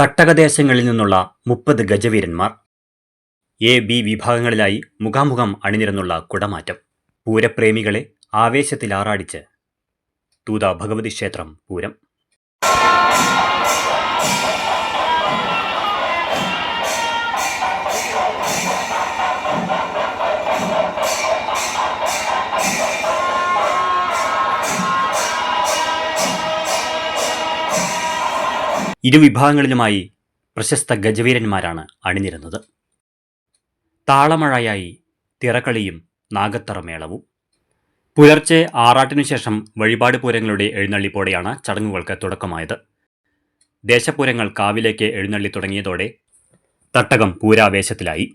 തട്ടകദേശങ്ങളിൽ നിന്നുള്ള മുപ്പത് ഗജവീരന്മാർ. A B വിഭാഗങ്ങളിലായി മുഖാമുഖം അണിനിരന്നുള്ള കുടമാറ്റം. പൂരപ്രേമികളെ ആവേശത്തിലാറാടിച്ച്. തൂത ഭഗവതി ക്ഷേത്രം പൂരം. ഇരുവിഭാഗങ്ങളിലുമായി പ്രശസ്ത ഗജവീരന്മാരാണ് അണിനിരുന്നത്. താളമഴയായി തിറക്കളിയും നാഗത്തറമേളവും. പുലർച്ചെ ആറാട്ടിനുശേഷം വഴിപാട് പൂരങ്ങളുടെ എഴുന്നള്ളിപ്പോടെയാണ് ചടങ്ങുകൾക്ക് തുടക്കമായത്. ദേശപൂരങ്ങൾ കാവിലേക്ക് എഴുന്നള്ളി തുടങ്ങിയതോടെ തട്ടകം പൂരാവേശത്തിലായി.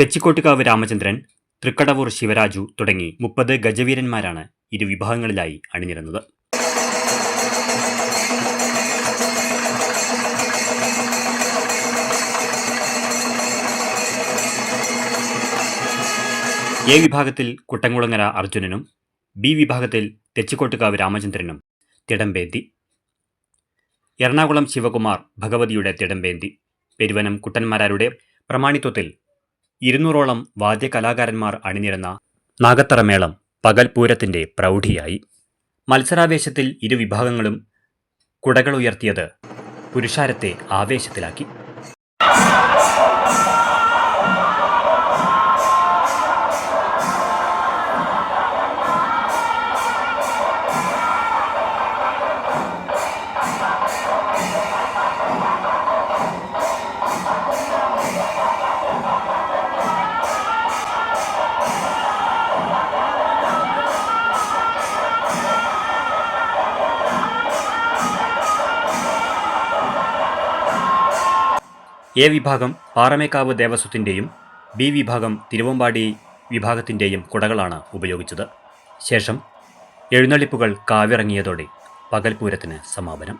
തെച്ചിക്കോട്ടുകാവ് രാമചന്ദ്രൻ തൃക്കടവൂർ ശിവരാജു തുടങ്ങി മുപ്പത് ഗജവീരന്മാരാണ് ഇരുവിഭാഗങ്ങളിലായി അണിനിരുന്നത്. എ വിഭാഗത്തിൽ കുട്ടംകുളങ്ങര അർജുനനും ബി വിഭാഗത്തിൽ തെച്ചിക്കോട്ടുകാവ് രാമചന്ദ്രനും. തിടമ്പേന്തി. എറണാകുളം ശിവകുമാർ ഭഗവതിയുടെ തിടമ്പേന്തി. പെരുവനം കുട്ടന്മാരാരുടെ പ്രമാണിത്വത്തിൽ ഇരുന്നൂറോളം വാദ്യകലാകാരന്മാർ അണിനിരന്ന നാഗത്തറമേളം പകൽപൂരത്തിന്റെ പ്രൗഢിയായി. മത്സരാവേശത്തിൽ ഇരുവിഭാഗങ്ങളും കുടകളുയർത്തിയത് പുരുഷാരത്തെ ആവേശത്തിലാക്കി. എ വിഭാഗം പാറമേക്കാവ് ദേവസ്വത്തിന്റെയും ബി വിഭാഗം തിരുവമ്പാടി വിഭാഗത്തിന്റെയും കുടകളാണ് ഉപയോഗിച്ചത്. ശേഷം എഴുന്നള്ളിപ്പുകൾ കാവിറങ്ങിയതോടെ പകൽപൂരത്തിന് സമാപനം.